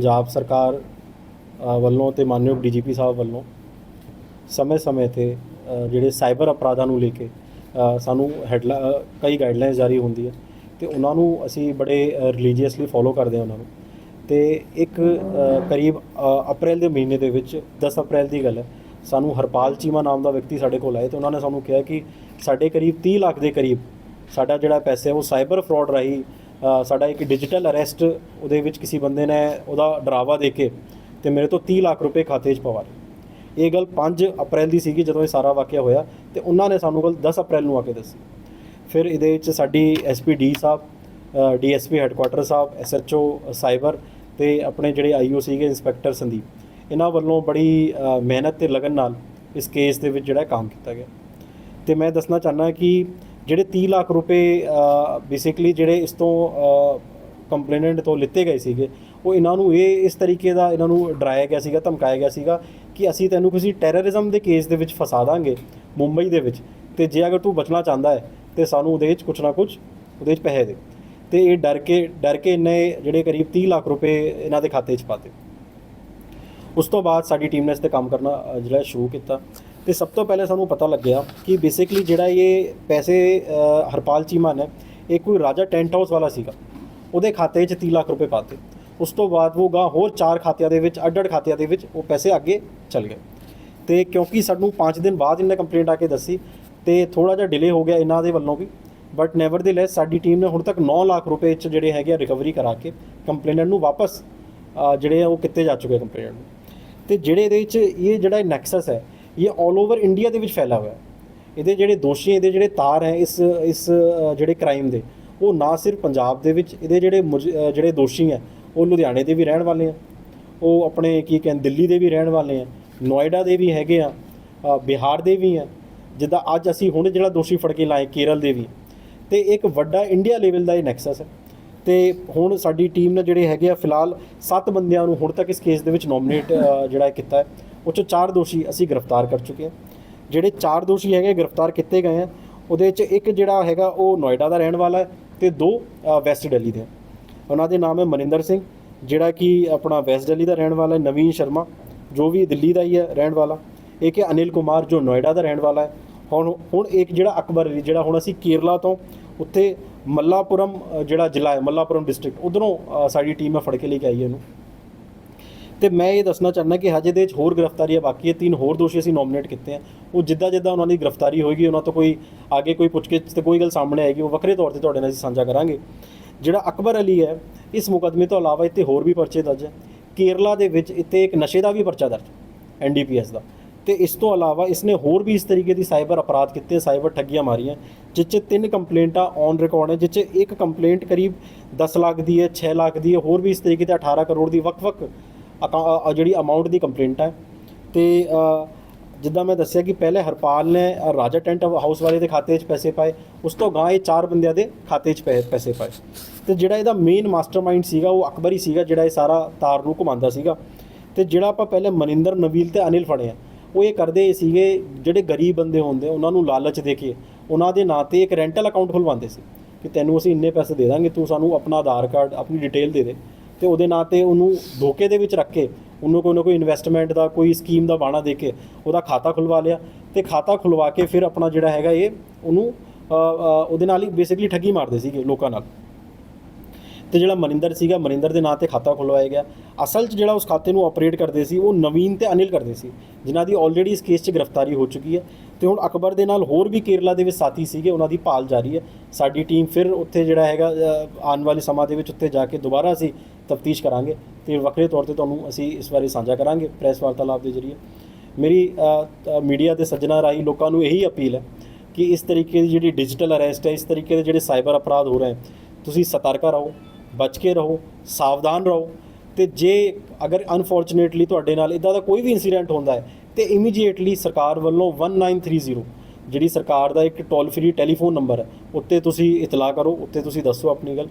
ਪੰਜਾਬ ਸਰਕਾਰ ਵੱਲੋਂ ਤੇ ਮਾਨਯੋਗ ਡੀਜੀਪੀ ਸਾਹਿਬ ਵੱਲੋਂ ਸਮੇਂ-ਸਮੇਂ ਤੇ ਜਿਹੜੇ ਸਾਈਬਰ ਅਪਰਾਧਾਂ ਨੂੰ ਲੈ ਕੇ ਸਾਨੂੰ ਹੈਡਲਾ ਕਈ ਗਾਈਡਲਾਈਨਸ ਜਾਰੀ ਹੁੰਦੀ ਹੈ ਤੇ ਉਹਨਾਂ ਨੂੰ ਅਸੀਂ ਬੜੇ ਰਿਲੀਜੀਅਸਲੀ ਫੋਲੋ ਕਰਦੇ ਹਾਂ ਉਹਨਾਂ ਨੂੰ। ਤੇ ਇੱਕ ਕਰੀਬ ਅਪ੍ਰੈਲ ਦੇ ਮਹੀਨੇ ਦੇ ਵਿੱਚ 10 ਅਪ੍ਰੈਲ ਦੀ ਗੱਲ ਹੈ, ਸਾਨੂੰ ਹਰਪਾਲ ਚੀਮਾ ਨਾਮ ਦਾ ਵਿਅਕਤੀ ਸਾਡੇ ਕੋਲ ਆਏ ਤੇ ਉਹਨਾਂ ਨੇ ਸਾਨੂੰ ਕਿਹਾ ਕਿ ਸਾਡੇ ਕਰੀਬ 30 ਲੱਖ ਦੇ ਕਰੀਬ ਸਾਡਾ ਜਿਹੜਾ ਪੈਸੇ ਉਹ ਸਾਈਬਰ ਫਰਾਡ ਰਾਹੀਂ ਸਾਡਾ ਇੱਕ ਡਿਜੀਟਲ ਅਰੈਸਟ ਉਹਦੇ ਵਿੱਚ ਕਿਸੇ ਬੰਦੇ ਨੇ ਉਹਦਾ ਡਰਾਵਾ ਦੇ ਕੇ ਤੇ ਮੇਰੇ ਤੋਂ 30 ਲੱਖ ਰੁਪਏ ਖਾਤੇ 'ਚ ਪਵਾ ਲਏ। ਇਹ ਗੱਲ 5 ਅਪ੍ਰੈਲ ਦੀ ਸੀਗੀ ਜਦੋਂ ਇਹ ਸਾਰਾ ਵਾਕਿਆ ਹੋਇਆ ਤੇ ਉਹਨਾਂ ਨੇ ਸਾਨੂੰ ਗੱਲ 10 ਅਪ੍ਰੈਲ ਨੂੰ ਆ ਕੇ ਦੱਸੀ। ਫਿਰ ਇਹਦੇ ਵਿੱਚ ਸਾਡੀ ਐਸਪੀ ਡੀ ਸਾਹਿਬ ਡੀਐਸਪੀ ਹੈੱਡਕੁਆਟਰ ਸਾਹਿਬ ਐਸਐਚਓ ਸਾਈਬਰ ਤੇ ਆਪਣੇ ਜਿਹੜੇ ਆਈਓ ਸੀਗੇ ਇੰਸਪੈਕਟਰ ਸੰਦੀਪ, ਇਹਨਾਂ ਵੱਲੋਂ ਬੜੀ ਮਿਹਨਤ ਤੇ ਲਗਨ ਨਾਲ ਇਸ ਕੇਸ ਦੇ ਵਿੱਚ ਜਿਹੜਾ ਕੰਮ ਕੀਤਾ ਗਿਆ। ਤੇ ਮੈਂ ਦੱਸਣਾ ਚਾਹਨਾ ਕਿ ਜਿਹੜੇ 30 ਲੱਖ ਰੁਪਏ ਬੇਸਿਕਲੀ ਜਿਹੜੇ ਇਸ ਤੋਂ ਕੰਪਲੇਨੈਂਟ ਤੋਂ ਲਿੱਤੇ ਗਏ ਸੀਗੇ, ਉਹ ਇਹਨਾਂ ਨੂੰ ਇਹ ਇਸ ਤਰੀਕੇ ਦਾ ਇਹਨਾਂ ਨੂੰ ਡਰਾਇਆ ਗਿਆ ਸੀਗਾ, ਧਮਕਾਇਆ ਗਿਆ ਸੀਗਾ ਕਿ ਅਸੀਂ ਤੈਨੂੰ ਕਿਸੇ ਟੈਰਰਿਜ਼ਮ ਦੇ ਕੇਸ ਦੇ ਵਿੱਚ ਫਸਾ ਦਾਂਗੇ, ਮੁੰਬਈ ਦੇ ਵਿੱਚ। ਤੇ ਜੇ ਅਗਰ ਤੂੰ ਬਚਣਾ ਚਾਹੁੰਦਾ ਹੈ, ਤੇ ਸਾਨੂੰ ਉਹਦੇ ਵਿੱਚ ਕੁਛ ਨਾ ਕੁਛ, ਉਹਦੇ ਵਿੱਚ ਪੈਸੇ ਦੇ। ਤੇ ਇਹ ਡਰ ਕੇ ਡਰ ਕੇ ਇਹਨੇ ਜਿਹੜੇ ਕਰੀਬ 30 ਲੱਖ ਰੁਪਏ ਇਹਨਾਂ ਦੇ ਖਾਤੇ 'ਚ ਪਾਤੇ ਉਸ ਤੋਂ ਬਾਅਦ ਸਾਡੀ ਟੀਮ ਨੇ ਇਸ ਤੇ ਕੰਮ ਕਰਨਾ ਜਿਹੜਾ ਸ਼ੁਰੂ ਕੀਤਾ। ਤੇ ਸਭ ਤੋਂ ਪਹਿਲੇ ਸਾਨੂੰ ਪਤਾ ਲੱਗਿਆ ਕਿ ਬੇਸਿਕਲੀ ਜਿਹੜਾ ਇਹ ਪੈਸੇ ਹਰਪਾਲ ਚੀਮਾ ਨੇ, ਇਹ ਕੋਈ ਰਾਜਾ ਟੈਂਟ ਹਾਊਸ ਵਾਲਾ ਸੀਗਾ। ਉਹਦੇ ਖਾਤੇ 'ਚ 30 ਲੱਖ ਰੁਪਏ ਪਾਤੇ ਉਸ ਤੋਂ ਬਾਅਦ ਉਹ ਗਾ ਹੋਰ ਚਾਰ ਖਾਤਿਆਂ ਦੇ ਵਿੱਚ, ਅੱਡ-ਅੱਡ ਖਾਤਿਆਂ ਦੇ ਵਿੱਚ ਉਹ ਪੈਸੇ ਅੱਗੇ ਚੱਲ ਗਏ। ਤੇ ਕਿਉਂਕਿ ਸਾਨੂੰ 5 ਦਿਨ ਬਾਅਦ ਇਹਨੇ ਕੰਪਲੇਂਟ ਆ ਕੇ ਦੱਸੀ ਤੇ ਥੋੜਾ ਜਿਹਾ ਡਿਲੇ ਹੋ ਗਿਆ ਇਹਨਾਂ ਦੇ ਵੱਲੋਂ ਵੀ। ਬਟ ਨੈਵਰ ਦੇ ਲੈਸ ਸਾਡੀ ਟੀਮ ਨੇ ਹੁਣ ਤੱਕ 9 ਲੱਖ ਰੁਪਏ ਚ ਜਿਹੜੇ ਹੈਗੇ ਆ ਰਿਕਵਰੀ ਕਰਾ ਕੇ ਕੰਪਲੇਨੈਂਟ ਨੂੰ ਵਾਪਸ ਜਿਹੜੇ ਆ ਉਹ ਕਿੱਤੇ ਜਾ ਚੁੱਕੇ ਕੰਪਲੇਨੈਂਟ ਨੂੰ। ਤੇ ਜਿਹੜੇ ਇਹਦੇ ਵਿੱਚ ਇਹ ਜਿਹੜਾ ਨੈਕਸਸ ਹੈ ਇਹ 올 ਓਵਰ ਇੰਡੀਆ ਦੇ ਵਿੱਚ ਫੈਲਾ ਹੋਇਆ। ਹੈ ਇਹਦੇ ਜਿਹੜੇ ਦੋਸ਼ੀ ਇਹਦੇ ਜਿਹੜੇ ਤਾਰ ਹੈ ਇਸ ਇਸ ਅ, ਜਿਹੜੇ ਕ੍ਰਾਈਮ ਦੇ ਉਹ ਨਾ ਸਿਰਫ ਪੰਜਾਬ ਦੇ ਵਿੱਚ ਇਹਦੇ ਜਿਹੜੇ ਮੁਜ- ਜਿਹੜੇ ਦੋਸ਼ੀ ਹੈ ਉਹ ਲੁਧਿਆਣੇ ਦੇ ਵੀ ਰਹਿਣ ਵਾਲੇ ਆ ਉਹ ਆਪਣੇ ਕੀ ਕਹਿੰਦੇ ਦਿੱਲੀ ਦੇ ਵੀ ਰਹਿਣ ਵਾਲੇ ਆ ਨੋਇਡਾ ਦੇ ਵੀ ਹੈਗੇ ਆ ਬਿਹਾਰ ਦੇ ਵੀ ਆ ਜਿੱਦਾਂ ਅੱਜ ਅਸੀਂ ਹੁਣ ਜਿਹੜਾ ਦੋਸ਼ੀ ਫੜ ਕੇ ਲਾਏ ਕੇਰਲ ਦੇ ਵੀ। ਤੇ ਇੱਕ ਵੱਡਾ ਇੰਡੀਆ ਲੈਵਲ ਦਾ ਇਹ ਨੈਕਸਸ ਹੈ। ਤੇ ਹੁਣ ਸਾਡੀ ਟੀਮ ਨੇ ਜਿਹੜੇ ਹੈਗੇ ਆ ਫਿਲਹਾਲ 7 ਬੰਦਿਆਂ ਨੂੰ ਹੁਣ ਤੱਕ ਇਸ ਕੇਸ ਦੇ ਵਿੱਚ ਨੋਮੀਨੇਟ ਜਿਹੜਾ ਕੀਤਾ ਹੈ। ਉਹ 'ਚੋਂ ਚਾਰ ਦੋਸ਼ੀ ਅਸੀਂ ਗ੍ਰਿਫਤਾਰ ਕਰ ਚੁੱਕੇ ਹਾਂ। ਜਿਹੜੇ ਚਾਰ ਦੋਸ਼ੀ ਹੈਗੇ ਗ੍ਰਿਫਤਾਰ ਕੀਤੇ ਗਏ ਆ, ਉਹਦੇ 'ਚ ਇੱਕ ਜਿਹੜਾ ਹੈਗਾ ਉਹ ਨੋਇਡਾ ਦਾ ਰਹਿਣ ਵਾਲਾ ਹੈ ਤੇ ਦੋ ਵੈਸਟ ਦਿੱਲੀ ਦੇ ਉਹਨਾਂ ਦੇ ਨਾਮ ਹੈ ਮਨਿੰਦਰ ਸਿੰਘ, ਜਿਹੜਾ ਕਿ ਆਪਣਾ ਵੈਸਟ ਦਿੱਲੀ ਦਾ ਰਹਿਣ ਵਾਲਾ ਹੈ, ਨਵੀਨ ਸ਼ਰਮਾ, ਜੋ ਵੀ ਦਿੱਲੀ ਦਾ ਹੀ ਹੈ ਰਹਿਣ ਵਾਲਾ। ਇੱਕ ਹੈ ਅਨਿਲ ਕੁਮਾਰ, ਜੋ ਨੋਇਡਾ ਦਾ ਰਹਿਣ ਵਾਲਾ ਹੈ। ਹੁਣ ਹੁਣ ਇੱਕ ਜਿਹੜਾ ਅਕਬਰ ਅਲੀ, ਜਿਹੜਾ ਹੁਣ ਅਸੀਂ ਕੇਰਲਾ ਤੋਂ ਉੱਥੇ ਮੱਲਾਪੁਰਮ ਜਿਹੜਾ ਜ਼ਿਲ੍ਹਾ ਹੈ, ਮੱਲਾਪੁਰਮ ਡਿਸਟ੍ਰਿਕਟ ਉਧਰੋਂ ਸਾਡੀ ਟੀਮ ਹੈ, ਫੜ ਕੇ ਲੈ ਕੇ ਆਈ ਹੈ ਇਹਨੂੰ। ਤੇ ਮੈਂ ਇਹ ਦੱਸਣਾ ਚਾਹੁੰਦਾ ਕਿ ਹਜੇ ਦੇ ਵਿੱਚ ਹੋਰ ਗ੍ਰਿਫਤਾਰੀਆਂ ਬਾਕੀ ਹੈ ਤਿੰਨ ਹੋਰ ਦੋਸ਼ੀ ਅਸੀਂ ਨੋਮੀਨੇਟ ਕੀਤੇ ਆ। ਉਹ ਜਿੱਦਾਂ ਜਿੱਦਾਂ ਉਹਨਾਂ ਦੀ ਗ੍ਰਿਫਤਾਰੀ ਹੋਏਗੀ, ਉਹਨਾਂ ਤੋਂ ਕੋਈ ਅੱਗੇ ਕੋਈ ਪੁੱਛਗਿੱਛ ਤੇ ਕੋਈ ਗੱਲ ਸਾਹਮਣੇ ਆਏਗੀ, ਉਹ ਵੱਖਰੇ ਤੌਰ ਤੇ ਤੁਹਾਡੇ ਨਾਲ ਅਸੀਂ ਸਾਂਝਾ ਕਰਾਂਗੇ। ਜਿਹੜਾ ਅਕਬਰ ਅਲੀ ਹੈ, ਇਸ ਮੁਕਦਮੇ ਤੋਂ ਇਲਾਵਾ ਇੱਥੇ ਹੋਰ ਵੀ ਪਰਚੇ ਦਰਜ ਹੈ। ਕੇਰਲਾ ਦੇ ਵਿੱਚ ਇੱਥੇ ਇੱਕ ਨਸ਼ੇ ਦਾ ਵੀ ਪਰਚਾ ਦਰਜ ਐਨਡੀਪੀਐਸ ਦਾ। ਤੇ ਇਸ ਤੋਂ ਇਲਾਵਾ ਇਸਨੇ ਹੋਰ ਵੀ ਇਸ ਤਰੀਕੇ ਦੀ ਸਾਈਬਰ ਅਪਰਾਧ ਕੀਤੇ, ਸਾਈਬਰ ਠੱਗੀਆਂ ਮਾਰੀਆਂ, ਜਿਸ 'ਚ ਤਿੰਨ ਕੰਪਲੇਂਟਾਂ ਔਨ ਰਿਕਾਰਡ ਹੈ ਜਿਸ 'ਚ ਇੱਕ ਕੰਪਲੇਂਟ ਕਰੀਬ 10 ਲੱਖ ਦੀ ਹੈ 6 ਲੱਖ ਦੀ ਹੈ, ਹੋਰ ਵੀ ਇਸ ਤਰੀਕੇ ਤੇ 18 ਕਰੋੜ ਦੀ ਵੱਖ-ਵੱਖ ਅਕਾ- ਜਿਹੜੀ ਅਮਾਉਂਟ ਦੀ ਕੰਪਲੇਂਟ ਹੈ। ਤੇ ਜਿੱਦਾਂ ਮੈਂ ਦੱਸਿਆ ਕਿ ਪਹਿਲੇ ਹਰਪਾਲ ਨੇ ਰਾਜਾ ਟੈਂਟ ਹਾਊਸ ਵਾਲੇ ਦੇ ਖਾਤੇ 'ਚ ਪੈਸੇ ਪਾਏ, ਉਸ ਤੋਂ ਗਾਂ ਇਹ ਚਾਰ ਬੰਦਿਆਂ ਦੇ ਖਾਤੇ 'ਚ ਪੈ- ਪੈਸੇ ਪਾਏ। ਤੇ ਜਿਹੜਾ ਇਹਦਾ ਮੇਨ ਮਾਸਟਰਮਾਈਂਡ ਸੀਗਾ, ਉਹ ਅਕਬਰ ਹੀ ਸੀਗਾ, ਜਿਹੜਾ ਇਹ ਸਾਰਾ ਤਾਰ ਨੂੰ ਘੁਮਾਉਂਦਾ ਸੀਗਾ। ਤੇ ਜਿਹੜਾ ਆਪਾਂ ਪਹਿਲੇ ਮਨਿੰਦਰ, ਨਵੀਲ ਤੇ ਅਨਿਲ ਫੜੇ ਆ, ਉਹ ਇਹ ਕਰਦੇ ਸੀਗੇ, ਜਿਹੜੇ ਗਰੀਬ ਬੰਦੇ ਹੁੰਦੇ, ਉਹਨਾਂ ਨੂੰ ਲਾਲਚ ਦੇ ਕੇ, ਉਹਨਾਂ ਦੇ ਨਾਂ ਤੇ ਇੱਕ ਰੈਂਟਲ ਅਕਾਊਂਟ ਖੁਲਵਾਉਂਦੇ ਸੀ। ਕਿ ਤੈਨੂੰ ਅਸੀਂ ਇੰਨੇ ਪੈਸੇ ਦੇ ਦਾਂਗੇ, ਤੂੰ ਸਾਨੂੰ ਆਪਣਾ ਆਧਾਰ ਕਾਰਡ, ਆਪਣੀ ਡਿਟੇਲ ਦੇ ਦੇ। ਤੇ ਉਹਦੇ ਨਾਂ ਤੇ ਉਹਨੂੰ ਧੋਕੇ ਦੇ ਵਿੱਚ ਰੱਖ ਕੇ ਉਹਨੂੰ ਕੋਈ ਨਾ ਕੋਈ ਇਨਵੈਸਟਮੈਂਟ ਦਾ, ਕੋਈ ਸਕੀਮ ਦਾ ਬਾਣਾ ਦੇ ਕੇ ਉਹਦਾ ਖਾਤਾ ਖੁਲਵਾ ਲਿਆ ਤੇ ਖਾਤਾ ਖੁਲਵਾ ਕੇ ਫਿਰ ਆਪਣਾ ਜਿਹੜਾ ਹੈਗਾ ਇਹ ਉਹਨੂੰ ਉਹਦੇ ਨਾਲ ਹੀ ਬੇਸਿਕਲੀ ਠੱਗੀ ਮਾਰਦੇ ਸੀਗੇ ਲੋਕਾਂ ਨਾਲ। ਤੇ ਜਿਹੜਾ ਮਨਿੰਦਰ ਸੀਗਾ, ਮਨਿੰਦਰ ਦੇ ਨਾਂ ਤੇ ਖਾਤਾ ਖੁਲਵਾਇਆ ਗਿਆ। ਅਸਲ 'ਚ ਜਿਹੜਾ ਉਸ ਖਾਤੇ ਨੂੰ ਆਪਰੇਟ ਕਰਦੇ ਸੀ, ਉਹ ਨਵੀਨ ਤੇ ਅਨਿਲ ਕਰਦੇ ਸੀ, ਜਿਨ੍ਹਾਂ ਦੀ ਆਲਰੇਡੀ ਇਸ ਕੇਸ 'ਚ ਗ੍ਰਿਫਤਾਰੀ ਹੋ ਚੁੱਕੀ ਹੈ। ਤੇ ਹੁਣ ਅਕਬਰ ਦੇ ਨਾਲ ਹੋਰ ਵੀ ਕੇਰਲਾ ਦੇ ਵਿੱਚ ਸਾਥੀ ਸੀਗੇ, ਉਹਨਾਂ ਦੀ ਭਾਲ ਜਾਰੀ ਹੈ। ਸਾਡੀ ਟੀਮ ਫਿਰ ਉੱਥੇ ਜਿਹੜਾ ਹੈਗਾ ਆਉਣ ਵਾਲੇ ਸਮਾਂ ਦੇ ਵਿੱਚ ਉੱਥੇ ਜਾ ਕੇ ਦੁਬਾਰਾ ਅਸੀਂ ਤਫਤੀਸ਼ ਕਰਾਂਗੇ ਤੇ ਵੱਖਰੇ ਤੌਰ ਤੇ ਤੁਹਾਨੂੰ ਅਸੀਂ ਇਸ ਬਾਰੇ ਸਾਂਝਾ ਕਰਾਂਗੇ ਪ੍ਰੈਸ ਵਾਰਤਾਲਾਪ ਦੇ ਜ਼ਰੀਏ। ਮੇਰੀ ਮੀਡੀਆ ਦੇ ਸੱਜਣਾ ਰਾਹੀਂ ਲੋਕਾਂ ਨੂੰ ਇਹੀ ਅਪੀਲ ਹੈ ਕਿ ਇਸ ਤਰੀਕੇ ਦੀ ਜਿਹੜੀ ਡਿਜੀਟਲ ਅਰੈਸਟ ਹੈ, ਇਸ ਤਰੀਕੇ ਦੇ ਜਿਹੜੇ ਸਾਈਬਰ ਅਪਰਾਧ ਹੋ ਰਹੇ ਤੁਸੀਂ ਸਤਰਕ ਰਹੋ, ਬਚ ਕੇ ਰਹੋ, ਸਾਵਧਾਨ ਰਹੋ ਤੇ ਜੇ ਅਗਰ ਅਨਫੋਰਚੂਨੇਟਲੀ ਤੁਹਾਡੇ ਨਾਲ ਇਦਾਂ ਦਾ ਕੋਈ ਵੀ ਇਨਸੀਡੈਂਟ ਹੁੰਦਾ ਹੈ, ਤੇ ਇਮੀਡੀਏਟਲੀ ਸਰਕਾਰ ਵੱਲੋਂ 1930 ਜਿਹੜੀ ਸਰਕਾਰ ਦਾ ਇੱਕ ਟੋਲ ਫ੍ਰੀ ਟੈਲੀਫੋਨ ਨੰਬਰ ਹੈ, ਉੱਤੇ ਤੁਸੀਂ ਇਤਲਾਹ ਕਰੋ, ਉੱਤੇ ਤੁਸੀਂ ਦੱਸੋ ਆਪਣੀ ਗੱਲ।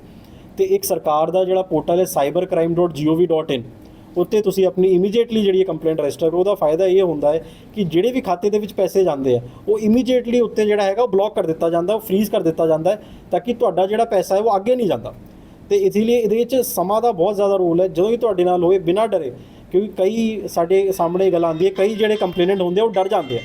ਤੇ ਇੱਕ ਸਰਕਾਰ ਦਾ ਜਿਹੜਾ ਪੋਰਟਲ ਹੈ cybercrime.gov.in ਉੱਤੇ ਤੁਸੀਂ ਆਪਣੀ ਇਮੀਡੀਏਟਲੀ ਜਿਹੜੀ ਕੰਪਲੇਂਟ ਰਜਿਸਟਰ ਉਹਦਾ ਫਾਇਦਾ ਇਹ ਹੁੰਦਾ ਹੈ ਕਿ ਜਿਹੜੇ ਵੀ ਖਾਤੇ ਦੇ ਵਿੱਚ ਪੈਸੇ ਜਾਂਦੇ ਆ, ਉਹ ਇਮੀਡੀਏਟਲੀ ਉੱਤੇ ਜਿਹੜਾ ਹੈਗਾ ਉਹ ਬਲੌਕ ਕਰ ਦਿੱਤਾ ਜਾਂਦਾ, ਉਹ ਫ੍ਰੀਜ਼ ਕਰ ਦਿੱਤਾ ਜਾਂਦਾ ਹੈ, ਤਾਂ ਕਿ ਤੁਹਾਡਾ ਜਿਹੜਾ ਪੈਸਾ ਹੈ ਉਹ ਅੱਗੇ ਨਹੀਂ ਜਾਂਦਾ। ਤੇ ਇਸ ਲਈ ਇਹਦੇ ਵਿੱਚ ਸਮਾਂ ਦਾ ਬਹੁਤ ਜ਼ਿਆਦਾ ਰੋਲ ਹੈ, ਜਦੋਂ ਵੀ ਤੁਹਾਡੇ ਨਾਲ ਹੋਏ, ਬਿਨਾਂ ਡਰੇ, ਕਿਉਂਕਿ ਕਈ ਸਾਡੇ ਸਾਹਮਣੇ ਗੱਲ ਆਉਂਦੀ ਹੈ, ਕਈ ਜਿਹੜੇ ਕੰਪਲੇਨੈਂਟ ਹੁੰਦੇ ਆ, ਉਹ ਡਰ ਜਾਂਦੇ ਆ।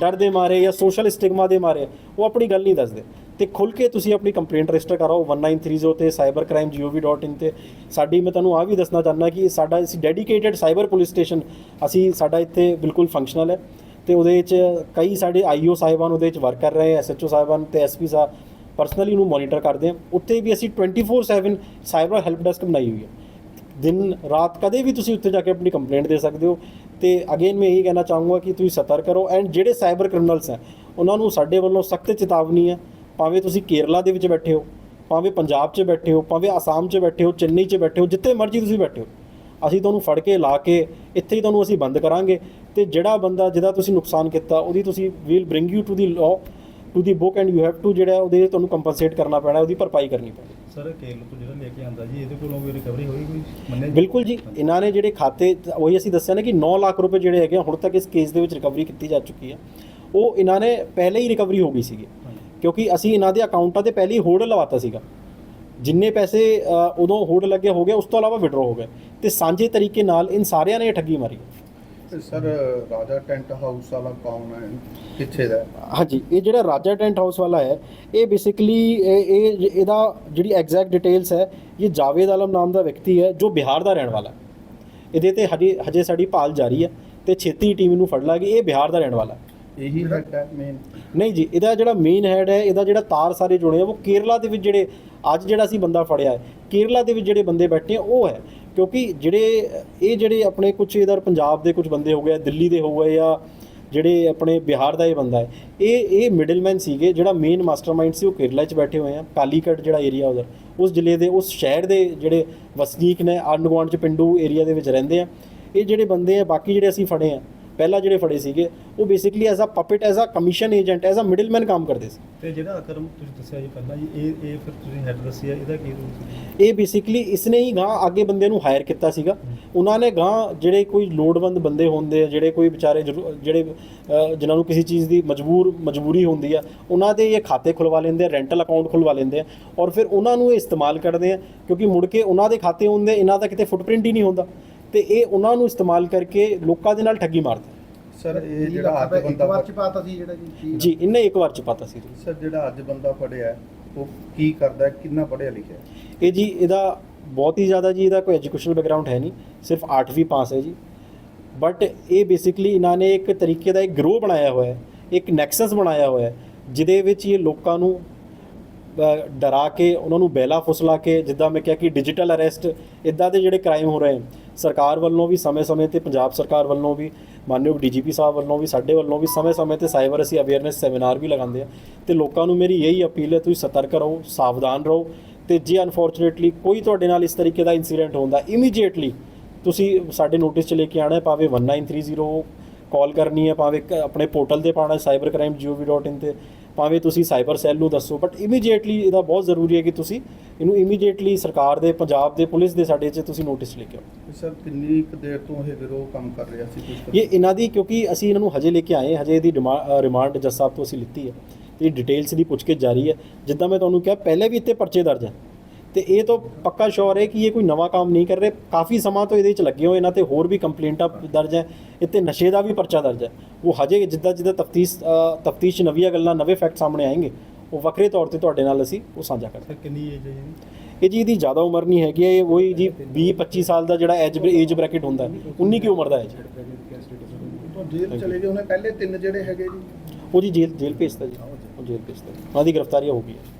ਡਰ ਦੇ ਮਾਰੇ ਜਾਂ ਸੋਸ਼ਲ ਸਟਿਗਮਾ ਦੇ ਮਾਰੇ, ਉਹ ਆਪਣੀ ਗੱਲ ਨਹੀਂ ਦੱਸਦੇ। ਤੇ ਖੁੱਲ ਕੇ ਤੁਸੀਂ ਆਪਣੀ ਕੰਪਲੇਂਟ ਰਜਿਸਟਰ ਕਰਾਓ 1930 ਤੇ cybercrime.gov.in ਤੇ। ਸਾਡੀ ਮੈਂ ਤੁਹਾਨੂੰ ਆ ਵੀ ਦੱਸਣਾ ਚਾਹੁੰਦਾ ਕਿ ਸਾਡਾ ਇਸ ਡੈਡੀਕੇਟਿਡ ਸਾਈਬਰ ਪੁਲਿਸ ਸਟੇਸ਼ਨ ਅਸੀਂ ਸਾਡਾ ਇੱਥੇ ਬਿਲਕੁਲ ਫੰਕਸ਼ਨਲ ਹੈ ਤੇ ਉਹਦੇ ਵਿੱਚ ਕਈ ਸਾਡੇ ਆਈਓ ਸਾਹਿਬਾਨ ਉਹਦੇ ਵਿੱਚ ਵਰਕ ਕਰ ਰਹੇ ਐ ਐਸਐਚਓ ਸਾਹਿਬਾਨ ਤੇ ਐਸਪੀ ਸਾਹਿਬ ਪਰਸਨਲੀ ਨੂੰ ਮੋਨੀਟਰ ਕਰਦੇ ਆ ਉੱਥੇ ਵੀ ਅਸੀਂ 24/7 ਸਾਈਬਰ ਹੈਲਪ ਡੈਸਕ ਬਣਾਈ ਹੋਈ ਹੈ। ਦਿਨ, ਰਾਤ ਕਦੇ ਵੀ ਤੁਸੀਂ ਉੱਥੇ ਜਾ ਕੇ ਆਪਣੀ ਕੰਪਲੇਂਟ ਦੇ ਸਕਦੇ ਹੋ। ਤੇ ਅਗੇਨ ਮੈਂ ਇਹੀ ਕਹਿਣਾ ਚਾਹੂੰਗਾ ਕਿ ਤੁਸੀਂ ਸਤਰਕ ਰਹੋ। ਐਂਡ ਜਿਹੜੇ ਸਾਈਬਰ ਕ੍ਰਿਮੀਨਲਸ ਹੈ, ਉਹਨਾਂ ਨੂੰ ਸਾਡੇ ਵੱਲੋਂ ਸਖਤ ਚੇਤਾਵਨੀ ਹੈ। ਭਾਵੇਂ ਤੁਸੀਂ ਕੇਰਲਾ ਦੇ ਵਿੱਚ ਬੈਠੇ ਹੋ ਭਾਵੇਂ ਪੰਜਾਬ 'ਚ ਬੈਠੇ ਹੋ ਭਾਵੇਂ ਆਸਾਮ 'ਚ ਬੈਠੇ ਹੋ ਚੇਨਈ 'ਚ ਬੈਠੇ ਹੋ ਜਿੱਥੇ ਮਰਜ਼ੀ ਤੁਸੀਂ ਬੈਠੇ ਹੋ ਅਸੀਂ ਤੁਹਾਨੂੰ ਫੜ ਕੇ ਲਾ ਕੇ ਇੱਥੇ ਹੀ ਤੁਹਾਨੂੰ ਅਸੀਂ ਬੰਦ ਕਰਾਂਗੇ ਤੇ ਜਿਹੜਾ ਬੰਦਾ ਜਿਹਦਾ ਤੁਸੀਂ ਨੁਕਸਾਨ ਕੀਤਾ ਉਹਦੀ ਤੁਸੀਂ we'll bring you to the law to the book and you have to ਜਿਹੜਾ ਉਹਦੇ ਤੁਹਾਨੂੰ ਕੰਪਨਸੇਟ ਕਰਨਾ ਪੈਣਾ ਉਹਦੀ ਭਰਪਾਈ ਕਰਨੀ ਪੈਣੀ ਸਰ ਕੇਰਲ ਤੋਂ ਜਿਹੜਾ ਲੈ ਕੇ ਆਂਦਾ ਜੀ ਇਹਦੇ ਕੋਲੋਂ ਵੀ ਰਿਕਵਰੀ ਹੋਈ ਕੋਈ ਮੰਨਿਆ ਜੀ? ਬਿਲਕੁਲ ਜੀ ਇਹਨਾਂ ਨੇ ਜਿਹੜੇ ਖਾਤੇ ਉਹੀ ਅਸੀਂ ਦੱਸਿਆ ਨਾ ਕਿ 9 ਲੱਖ ਰੁਪਏ ਜਿਹੜੇ ਹੈਗੇ ਆ, ਹੁਣ ਤੱਕ ਇਸ ਕੇਸ ਦੇ ਵਿੱਚ ਰਿਕਵਰੀ ਕੀਤੀ ਜਾ ਚੁੱਕੀ ਹੈ ਉਹ ਇਹਨਾਂ ਨੇ ਪਹਿਲੇ ਹੀ ਰਿਕਵਰੀ ਹੋ ਗਈ ਸੀਗੀ। ਕਿਉਂਕਿ ਅਸੀਂ ਇਹਨਾਂ ਦੇ ਅਕਾਊਂਟਾਂ ਤੇ ਪਹਿਲੇ ਹੀ ਹੋਲਡ ਲਵਾਤਾ ਸੀਗਾ। ਜਿੰਨੇ ਪੈਸੇ ਉਦੋਂ ਹੋਲਡ ਲੱਗੇ ਹੋ ਗਏ ਉਸ ਤੋਂ ਇਲਾਵਾ ਵਿਡਰੋ ਹੋ ਗਏ। ਤੇ ਸਾਂਝੇ ਤਰੀਕੇ ਨਾਲ ਇਨ ਸਾਰਿਆਂ ਨੇ ਠੱਗੀ ਮਾਰੀ। ਸਰ ਰਾਜਾ ਟੈਂਟ ਹਾਊਸ ਵਾਲਾ ਕੌਣ ਹੈ? ਕਿੱਥੇ ਦਾ? ਹਾਂਜੀ ਇਹ ਜਿਹੜਾ ਰਾਜਾ ਟੈਂਟ ਹਾਊਸ ਵਾਲਾ ਹੈ ਇਹ ਬੇਸਿਕਲੀ ਇਹ ਇਹ- ਇਹਦਾ ਜਿਹੜੀ ਐਗਜ਼ੈਕਟ ਡਿਟੇਲਸ ਹੈ ਇਹ ਜਾਵੇਦ ਆਲਮ ਨਾਮ ਦਾ ਵਿਅਕਤੀ ਹੈ ਜੋ ਬਿਹਾਰ ਦਾ ਰਹਿਣ ਵਾਲਾ ਇਹਦੇ ਤੇ ਹਜੇ ਹਜੇ ਸਾਡੀ ਭਾਲ ਜਾਰੀ ਹੈ ਤੇ ਛੇਤੀ ਟੀਮ ਨੂੰ ਫੜ ਲਾਂਗੇ। ਇਹ ਬਿਹਾਰ ਦਾ ਰਹਿਣ ਵਾਲਾ ਇਹੀ ਹੈਡ ਹੈ ਮੇਨ ਨਹੀਂ ਜੀ ਇਹਦਾ ਜਿਹੜਾ ਮੇਨ ਹੈਡ ਹੈ ਇਹਦਾ ਜਿਹੜਾ ਤਾਰ ਸਾਰੇ ਜੁੜੇ ਆ ਉਹ ਕੇਰਲਾ ਦੇ ਵਿੱਚ ਜਿਹੜੇ ਅੱਜ ਜਿਹੜਾ ਅਸੀਂ ਬੰਦਾ ਫੜਿਆ ਹੈ ਕੇਰਲਾ ਦੇ ਵਿੱਚ ਜਿਹੜੇ ਬੰਦੇ ਬੈਠੇ ਆ ਉਹ ਹੈ। ਕਿਉਂਕਿ ਜਿਹੜੇ ਇਹ ਜਿਹੜੇ ਆਪਣੇ ਕੁਝ ਇਧਰ ਪੰਜਾਬ ਦੇ ਕੁਝ ਬੰਦੇ ਹੋ ਗਏ ਦਿੱਲੀ ਦੇ ਹੋ ਗਏ ਜਾਂ ਜਿਹੜੇ ਆਪਣੇ ਬਿਹਾਰ ਦਾ ਇਹ ਬੰਦਾ ਹੈ ਇਹ ਇਹ ਮਿਡਲਮੈਨ ਸੀਗੇ ਜਿਹੜਾ ਮੇਨ ਮਾਸਟਰਮਾਈਂਡ ਸੀ ਉਹ ਕੇਰਲਾ 'ਚ ਬੈਠੇ ਹੋਏ ਆ ਕਾਲੀਕਟ ਜਿਹੜਾ ਏਰੀਆ ਉਧਰ। ਉਸ ਜ਼ਿਲ੍ਹੇ ਦੇ ਉਸ ਸ਼ਹਿਰ ਦੇ ਜਿਹੜੇ ਵਸਨੀਕ ਨੇ ਗੁਆਂਢ 'ਚ ਪਿੰਡੂ ਏਰੀਆ ਦੇ ਵਿੱਚ ਰਹਿੰਦੇ ਆ। ਇਹ ਜਿਹੜੇ ਬੰਦੇ ਆ ਬਾਕੀ ਜਿਹੜੇ ਅਸੀਂ ਫੜੇ ਆ ਪਹਿਲਾਂ ਜਿਹੜੇ ਫੜੇ ਸੀਗੇ ਉਹ basically as a puppet as a commission agent as a middleman ਕੰਮ ਕਰਦੇ ਸੀ। ਤੇ ਜਿਹੜਾ ਅਕਰਮ ਤੁਸੀਂ ਦੱਸਿਆ ਜੀ ਪਹਿਲਾਂ ਜੀ ਇਹ ਇਹ ਫਿਰ ਤੁਸੀਂ ਹੈਡ ਦੱਸਿਆ ਇਹਦਾ ਕੀ ਸੀ? ਇਹ ਬੇਸਿਕਲੀ ਇਸਨੇ ਹੀ ਗਾਂ ਅੱਗੇ ਬੰਦੇ ਨੂੰ ਹਾਇਰ ਕੀਤਾ ਸੀਗਾ। ਉਹਨਾਂ ਨੇ ਗਾਂ ਜਿਹੜੇ ਕੋਈ ਲੋੜਵੰਦ ਬੰਦੇ ਹੁੰਦੇ ਆ ਜਿਹੜੇ ਕੋਈ ਵਿਚਾਰੇ ਜਿਹੜੇ ਜਿਨ੍ਹਾਂ ਨੂੰ ਕਿਸੇ ਚੀਜ਼ ਦੀ ਮਜਬੂਰ ਮਜਬੂਰੀ ਹੁੰਦੀ ਆ ਉਹਨਾਂ ਦੇ ਇਹ ਖਾਤੇ ਖੁਲਵਾ ਲੈਂਦੇ ਆ ਰੈਂਟਲ ਅਕਾਊਂਟ ਖੁਲਵਾ ਲੈਂਦੇ ਆ ਔਰ ਫਿਰ ਉਹਨਾਂ ਨੂੰ ਇਹ ਇਸਤੇਮਾਲ ਕਰਦੇ ਆ ਕਿਉਂਕਿ ਮੁੜ ਕੇ ਉਹਨਾਂ ਦੇ ਖਾਤੇ ਹੁੰਦੇ ਇਹਨਾਂ ਦਾ ਕਿਤੇ ਫੁੱਟਪ੍ਰਿੰਟ ਹੀ ਨਹੀਂ ਹੁੰਦਾ। ਤੇ ਇਹ ਉਹਨਾਂ ਨੂੰ ਇਸਤੇਮਾਲ ਕਰਕੇ ਲੋਕਾਂ ਦੇ ਨਾਲ ਠੱਗੀ ਮਾਰਦੇ ਸਰ ਇਹ ਜਿਹੜਾ ਅੱਜ ਇੱਕ ਬੰਦਾ ਵਾਰ ਚ ਪਾਤਾ ਸੀ ਜਿਹੜਾ ਜੀ ਜੀ। ਇਹਨੇ ਇੱਕ ਵਾਰ ਚ ਪਤਾ ਸੀ। ਸਰ ਜਿਹੜਾ ਅੱਜ ਬੰਦਾ ਫੜਿਆ ਹੈ, ਉਹ ਕੀ ਕਰਦਾ ਹੈ ਕਿੰਨਾ ਪੜ੍ਹਿਆ ਲਿਖਿਆ ਹੈ? ਇਹ ਜੀ ਇਹਦਾ ਬਹੁਤ ਹੀ ਜ਼ਿਆਦਾ ਜੀ ਇਹਦਾ ਕੋਈ ਐਜੂਕੇਸ਼ਨਲ ਬੈਕਗ੍ਰਾਉਂਡ ਹੈ ਨਹੀਂ ਸਿਰਫ 8ਵੀਂ ਪਾਸ ਹੈ ਜੀ। ਬਟ ਇਹ ਬੇਸਿਕਲੀ ਇਹਨਾਂ ਨੇ ਇੱਕ ਤਰੀਕੇ ਦਾ ਇੱਕ ਗਰੋਹ ਬਣਾਇਆ ਹੋਇਆ ਹੈ ਇੱਕ ਨੈਕਸਸ ਬਣਾਇਆ ਹੋਇਆ ਹੈ ਜਿਹਦੇ ਵਿੱਚ ਇਹ ਲੋਕਾਂ ਨੂੰ ਅ, ਡਰਾ ਕੇ ਉਹਨਾਂ ਨੂੰ ਬੈਲਾ ਫੁਸਲਾ ਕੇ ਜਿੱਦਾਂ ਮੈਂ ਕਿਹਾ ਕਿ ਡਿਜੀਟਲ ਅਰੈਸਟ ਇਦਾਂ ਦੇ ਜਿਹੜੇ ਕ੍ਰਾਈਮ ਹੋ ਰਹੇ ਹਨ ਸਰਕਾਰ ਵੱਲੋਂ ਵੀ ਸਮੇਂ-ਸਮੇਂ ਤੇ, ਪੰਜਾਬ ਸਰਕਾਰ ਵੱਲੋਂ ਵੀ, ਮਾਨਯੋਗ ਡੀਜੀਪੀ ਸਾਹਿਬ ਵੱਲੋਂ ਵੀ, ਸਾਡੇ ਵੱਲੋਂ ਵੀ ਸਮੇਂ-ਸਮੇਂ ਤੇ ਸਾਈਬਰ ਅਸੀਂ ਅਵੇਅਰਨੈਸ ਸੈਮੀਨਾਰ ਵੀ ਲਗਾਉਂਦੇ ਆ ਤੇ ਲੋਕਾਂ ਨੂੰ ਮੇਰੀ ਇਹੀ ਅਪੀਲ ਹੈ, ਤੁਸੀਂ ਸਤਰਕ ਰਹੋ, ਸਾਵਧਾਨ ਰਹੋ ਤੇ ਜੇ ਅਨਫੋਰਚੂਨੇਟਲੀ ਕੋਈ ਤੁਹਾਡੇ ਨਾਲ ਇਸ ਤਰੀਕੇ ਦਾ ਇਨਸੀਡੈਂਟ ਹੁੰਦਾ ਇਮੀਡੀਏਟਲੀ ਤੁਸੀਂ ਸਾਡੇ ਨੋਟਿਸ 'ਚ ਲੈ ਕੇ ਆਣਾ ਹੈ, ਭਾਵੇਂ 1930 ਕਾਲ ਕਰਨੀ ਹੈ, ਭਾਵੇਂ ਕ- ਆਪਣੇ ਪੋਰਟਲ ਤੇ ਪਾਣਾ cybercrime.gov.in ਤੇ। ਭਾਵੇਂ ਤੁਸੀਂ ਸਾਈਬਰ ਸੈੱਲ ਨੂੰ ਦੱਸੋ ਬਟ ਇਮੀਡੀਏਟਲੀ ਇਹਦਾ ਬਹੁਤ ਜ਼ਰੂਰੀ ਹੈ ਕਿ ਤੁਸੀਂ ਇਹਨੂੰ ਇਮੀਡੀਏਟਲੀ ਸਰਕਾਰ ਦੇ ਪੰਜਾਬ ਦੇ ਪੁਲਿਸ ਦੇ ਸਾਡੇ 'ਚ ਤੁਸੀਂ ਨੋਟਿਸ ਲੈ ਕੇ ਆਓ ਸਰ ਕਿੰਨੀ ਕੁ ਦੇਰ ਤੋਂ ਇਹ ਗਿਰੋਹ ਕੰਮ ਕਰ ਰਿਹਾ ਸੀ? ਕੁਝ ਇਹ ਇਹਨਾਂ ਦੀ ਕਿਉਂਕਿ ਅਸੀਂ ਇਹਨਾਂ ਨੂੰ ਹਜੇ ਲੈ ਕੇ ਆਏ ਹਜੇ ਇਹਦੀ ਰਿਮਾਂਡ ਜੱਜ ਸਾਹਿਬ ਤੋਂ ਅਸੀਂ ਲਿੱਤੀ ਹੈ। ਤੇ ਡਿਟੇਲਸ ਦੀ ਪੁੱਛਗਿੱਛ ਜਾਰੀ ਹੈ। ਜਿੱਦਾਂ ਮੈਂ ਤੁਹਾਨੂੰ ਕਿਹਾ ਪਹਿਲੇ ਵੀ ਇੱਥੇ ਪਰਚੇ ਦਰਜ ਹੈ। ਤੇ ਇਹ ਤਾਂ ਪੱਕਾ ਸ਼ੋਰ ਹੈ ਕਿ ਇਹ ਕੋਈ ਨਵਾਂ ਕੰਮ ਨਹੀਂ ਕਰ ਰਹੇ। ਕਾਫੀ ਸਮਾਂ ਤੋਂ ਇਹਦੇ ਵਿੱਚ ਲੱਗੇ ਹੋਏ ਇਹਨਾਂ ਤੇ ਹੋਰ ਵੀ ਕੰਪਲੇਂਟਾਂ ਦਰਜ ਹੈ। ਇੱਥੇ ਨਸ਼ੇ ਦਾ ਵੀ ਪਰਚਾ ਦਰਜ ਹੈ। ਉਹ ਹਜੇ ਜਿੱਦਾਂ ਜਿੱਦਾਂ ਤਫਤੀਸ਼ ਤਫਤੀਸ਼ ਨਵੀਆਂ ਗੱਲਾਂ ਨਵੇਂ ਫੈਕਟ ਸਾਹਮਣੇ ਆਏਂਗੇ ਉਹ ਵੱਖਰੇ ਤੌਰ ਤੇ ਤੁਹਾਡੇ ਨਾਲ ਅਸੀਂ ਉਹ ਸਾਂਝਾ ਕਰਾਂਗੇ ਸਰ ਕਿੰਨੀ ਏਜ ਹੈ ਜੀ? ਇਹ ਜੀ ਇਹਦੀ ਜ਼ਿਆਦਾ ਉਮਰ ਨਹੀਂ ਹੈਗੀ ਹੈ, ਇਹ ਉਹੀ ਜੀ 20 25 ਸਾਲ ਦਾ ਜਿਹੜਾ ਐਜ ਏਜ ਬ੍ਰੈਕਟ ਹੁੰਦਾ ਹੈ। 19 ਕੀ ਉਮਰ ਦਾ ਹੈ ਜੀ। ਤੋਂ ਜੇਲ੍ਹ ਚਲੇ ਗਏ ਉਹਨੇ ਪਹਿਲੇ ਤਿੰਨ ਜਿਹੜੇ ਹੈਗੇ ਜੀ। ਉਹ ਜੀ ਜੇਲ੍ਹ ਜੇਲ੍ਹ ਭੇਜਤਾ ਜੀ। ਉਹ ਜੇਲ੍ਹ ਭੇਜਤਾ ਉਹਨਾਂ ਦੀ ਗ੍ਰਿਫਤਾਰੀ ਹੋ ਗਈ ਹੈ।